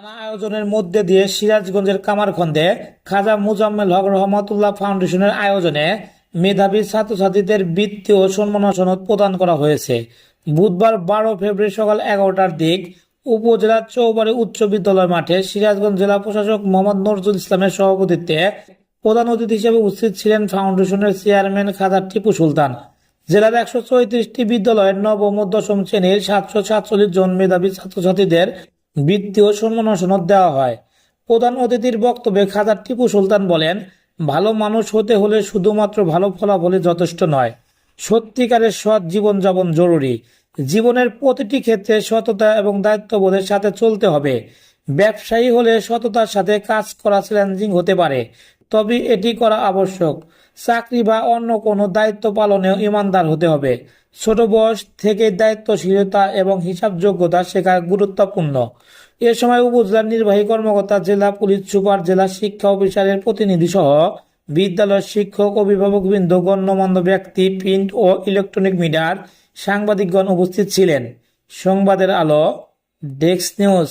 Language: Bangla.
নানা আয়োজনের মধ্যে দিয়ে সিরাজগঞ্জের কামারখন্দে খাজা মুজাম্মেল হক রহমতুল্লাহ ফাউন্ডেশনের আয়োজনে মেধাবী ছাত্রছাত্রীদের বৃত্তি ও সম্মাননা সনদ প্রদান করা হয়েছে। বুধবার বারো ফেব্রুয়ারি সকাল এগারোটার দিক উপজেলার চৌবাড়ি উচ্চ বিদ্যালয় মাঠে সিরাজগঞ্জ জেলা প্রশাসক মোহাম্মদ নজরুল ইসলামের সভাপতিত্বে প্রধান অতিথি হিসেবে উপস্থিত ছিলেন ফাউন্ডেশনের চেয়ারম্যান খাজা টিপু সুলতান। জেলার একশো চৌত্রিশটি বিদ্যালয়ের নবম দশম শ্রেণির সাতশো সাতচল্লিশ জন মেধাবী ছাত্রছাত্রীদের বৃত্তি ও সম্মান সনদ দেওয়া হয়। প্রধান অতিথির বক্তব্যে খাদার টিপু সুলতান বলেন, ভালো মানুষ হতে হলে শুধুমাত্র ভালো ফলাফলে যথেষ্ট নয়। সত্যিকারের সৎ জীবনযাপন জরুরি। জীবনের প্রতিটি ক্ষেত্রে সততা এবং দায়িত্ববোধের সাথে চলতে হবে। ব্যবসায়ী হলে সততার সাথে কাজ করা চ্যালেঞ্জিং হতে পারে। তবে এটি করা আবশ্যক। চাকরি বা অন্য কোনো দায়িত্ব পালনেও ইমানদার হতে হবে। ছোট বয়স থেকে দায়িত্বশীলতা এবং হিসাবযোগ্যতা শেখা গুরুত্বপূর্ণ। এ সময় উপজেলার নির্বাহী কর্মকর্তা, জেলা পুলিশ, সুপার, জেলা শিক্ষা অফিসারের প্রতিনিধি সহ বিদ্যালয়ের শিক্ষক, অভিভাবকবৃন্দ, গণ্যমান্য ব্যক্তি, প্রিন্ট ও ইলেকট্রনিক মিডিয়ার সাংবাদিকগণ উপস্থিত ছিলেন। সংবাদের আলো, ডেস্ক নিউজ।